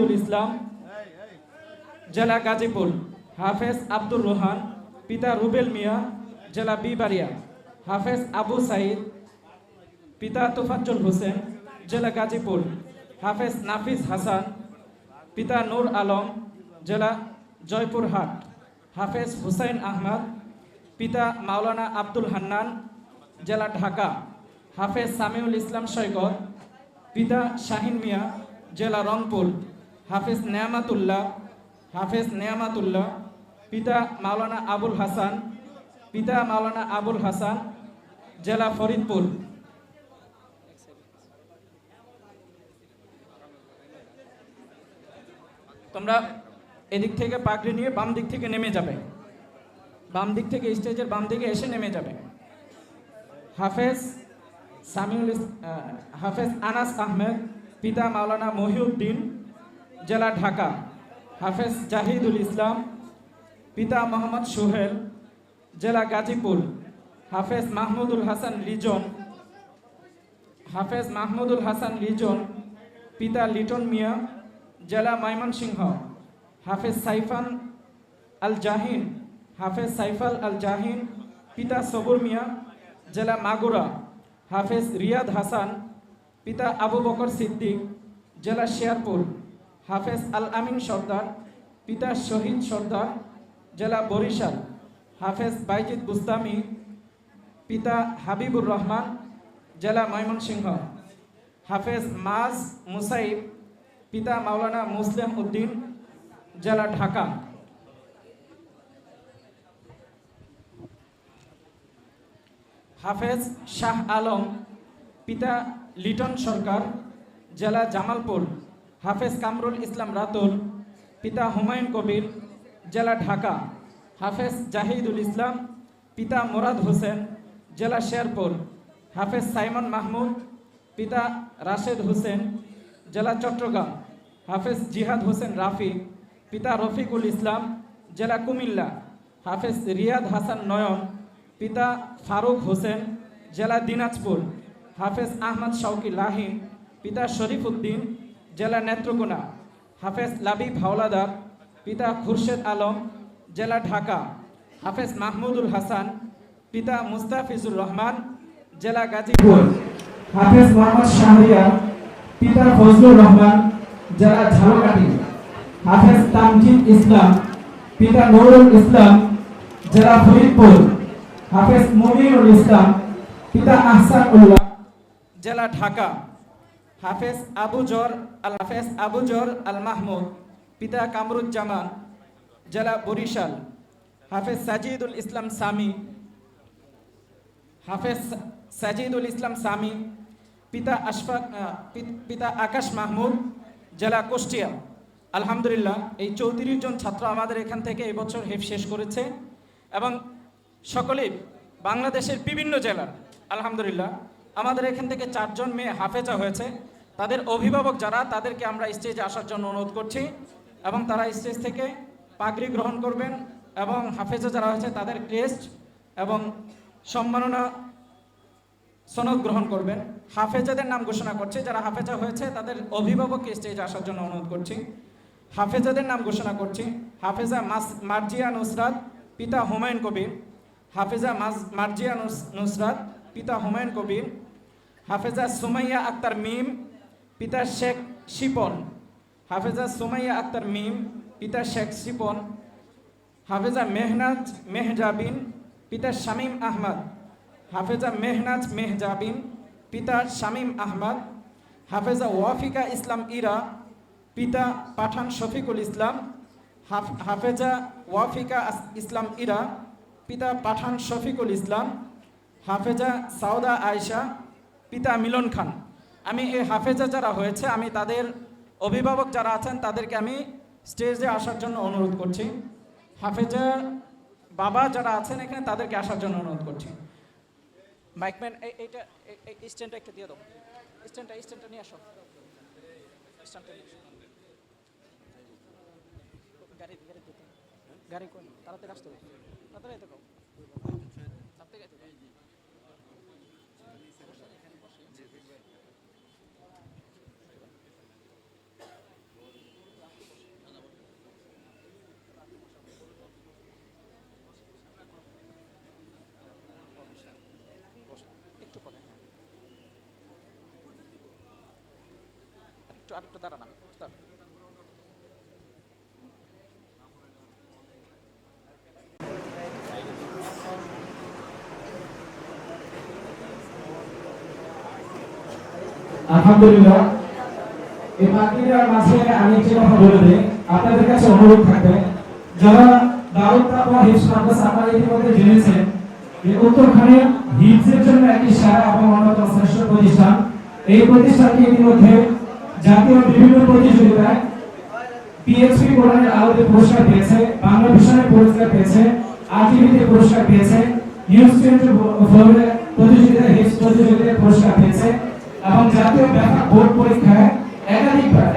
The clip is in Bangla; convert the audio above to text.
ইসলাম, জেলা গাজীপুর, হাফেজ আব্দুর রোহান, পিতা রুবেল মিয়া, জেলা বিবাড়িয়া, হাফেজ আবু সাইদ, পিতা তোফাজ্জল হোসেন, জেলা গাজীপুর, হাফেজ নাফিস হাসান, পিতা নূর আলম, জেলা জয়পুরহাট, হাফেজ হুসাইন আহমদ, পিতা মাওলানা আব্দুল হান্নান, জেলা ঢাকা, হাফেজ সামিউল ইসলাম সৈকত, পিতা শাহিন মিয়া, জেলা রংপুর হাফেজ নেয়ামাতুল্লাহ হাফেজ নেয়ামাতুল্লাহ, পিতা মাওলানা আবুল হাসান, পিতা মাওলানা আবুল হাসান, জেলা ফরিদপুর। তোমরা এদিক থেকে পাগড়ি নিয়ে বাম দিক থেকে নেমে যাবে। বাম দিক থেকে স্টেজের বাম দিকে এসে নেমে যাবে। হাফেজ সামিউল হাফেজ আনাস আহমেদ, পিতা মাওলানা মহিউদ্দিন জেলা ঢাকা। হাফেজ জাহিদুল ইসলাম, পিতা মোহাম্মদ সোহেল, জেলা গাজীপুর। হাফেজ মাহমুদুল হাসান লিজন, হাফেজ মাহমুদুল হাসান লিজন, পিতা লিটন মিয়া, জেলা ময়মনসিংহ। হাফেজ সাইফান আল জাহিন হাফেজ সাইফাল আল জাহিন পিতা সবুর মিয়া, জেলা মাগুরা। হাফেজ রিয়াদ হাসান, পিতা আবু বকর সিদ্দিক, জেলা শেরপুর হাফেজ আল আমিন সর্দার, পিতা শহীদ সর্দার, জেলা বরিশাল, হাফেজ বাইজিদ বুস্তামি, পিতা হাবিবুর রহমান, জেলা ময়মনসিংহ। হাফেজ মাজ মুসাইব, পিতা মাওলানা মুসলিম উদ্দিন, জেলা ঢাকা। হাফেজ শাহ আলম, পিতা লিটন সরকার, জেলা জামালপুর। হাফেজ কামরুল ইসলাম রাতুল, পিতা হুমায়ুন কবির, জেলা ঢাকা। হাফেজ জাহিদুল ইসলাম, পিতা মোরাদ হোসেন, জেলা শেরপুর। হাফেজ সাইমন মাহমুদ, পিতা রাশেদ হোসেন, জেলা চট্টগ্রাম। হাফেজ জিহাদ হোসেন রাফি, পিতা রফিকুল ইসলাম, জেলা কুমিল্লা। হাফেজ রিয়াদ হাসান নয়ন, পিতা ফারুক হোসেন, জেলা দিনাজপুর। হাফেজ আহমদ শৌকি লাহিন পিতা শরীফ উদ্দিন জেলা নেত্রকোনা, হাফেজ লাবিব হাওলাদার পিতা খুরশেদ আলম, জেলা ঢাকা, হাফেজ মাহমুদুল হাসান, পিতা মুস্তাফিজুর রহমান, জেলা গাজীপুর, হাফেজ মোহাম্মদ শাহরিয়ার পিতা ফজলুর রহমান, জেলা ঝালকাঠি, হাফেজ তামজিদ ইসলাম, পিতা নুরুল ইসলাম, জেলা ফরিদপুর, হাফেজ মুমিনুল ইসলাম, পিতা আহসান উল্লাহ, জেলা ঢাকা। হাফেজ আবু জর, আল হাফেজ আবু জর আল মাহমুদ, পিতা কামরুজ্জামান, জেলা বরিশাল, হাফেজ সাজিদুল ইসলাম সামি, হাফেজ সাজিদুল ইসলাম সামি, পিতা আশফাক পিতা আকাশ মাহমুদ, জেলা কুষ্টিয়া। আলহামদুলিল্লাহ, এই চৌত্রিশ জন ছাত্র আমাদের এখান থেকে এবছর হেফ শেষ করেছে এবং সকলেই বাংলাদেশের বিভিন্ন জেলার, আলহামদুলিল্লাহ, আমাদের এখান থেকে চারজন মেয়ে হাফেজা হয়েছে। তাদের অভিভাবক যারা, তাদেরকে আমরা স্টেজে আসার জন্য অনুরোধ করছি এবং তারা স্টেজ থেকে পাগড়ি গ্রহণ করবেন এবং হাফেজা যারা হয়েছে তাদের ক্রেস্ট এবং সম্মাননা সনদ গ্রহণ করবেন। হাফেজাদের নাম ঘোষণা করছে, যারা হাফেজা হয়েছে, তাদের অভিভাবককে স্টেজে আসার জন্য অনুরোধ করছি। হাফেজাদের নাম ঘোষণা করছি, হাফেজা মাস মার্জিয়া নুসরাত, পিতা হুমায়ুন কবির। হাফেজা মাস মার্জিয়া নুসরাত, পিতা হুমায়ুন কবির। হাফেজা সুমাইয়া আক্তার মিম পিতা শেখ শিপন, হাফেজা সুমাইয়া আক্তার মিম, পিতা শেখ শিপন, হাফেজা মেহনাজ মেহজাবিন, পিতা শামীম আহমদ, হাফেজা মেহনাজ মেহজাবিন, পিতা শামীম আহমদ, হাফেজা ওয়াফিকা ইসলাম ইরা, পিতা পাঠান শফিকুল ইসলাম হাফেজা ওয়াফিকা ইসলাম ইরা, পিতা পাঠান শফিকুল ইসলাম, হাফেজা সাউদা আয়শা, পিতা মিলন খান। আমি এই হাফেজা যারা হয়েছে, আমি তাদের অভিভাবক যারা আছেন, তাদেরকে আমি স্টেজে আসার জন্য অনুরোধ করছি। হাফেজার বাবা যারা আছেন এখানে, তাদেরকে আসার জন্য অনুরোধ করছি। মাইকম্যান এই- এইটা এই- স্ট্যান্ডটা একটা দিয়ে দাও। স্ট্যান্ডটা স্ট্যান্ডটা নিয়ে আসো। গাড়ি গাড়ি গাড়ি কোন তাড়াতাড়ি আসতে হবে। তাড়াতাড়ি এতে আরেকটু দাঁড়া না Stop. আলহামদুলিল্লাহ। এই আমি একটি থাকবে, যারা দারুদ তাকওয়া হিফজ মাদ্রাসা আপনারা ইতিমধ্যে জেনেছেন, যে একটি অন্যতম শ্রেষ্ঠ প্রতিষ্ঠান। এই প্রতিষ্ঠানটি ইতিমধ্যে জাতীয় বিভিন্ন প্রতিযোগিতায় পিএইচপি কোরআনের আলোতে পুরস্কার পেয়েছে, বাংলা ভিশনের পুরস্কার পেয়েছে, আরটিভিতে পুরস্কার পেয়েছে নিউজ টোয়েন্টি প্রতিযোগিতায় হিস প্রতিযোগিতায় পুরস্কার পেয়েছে এবং জাতীয় ব্যাপক বোর্ড পরীক্ষায় একাধিকবার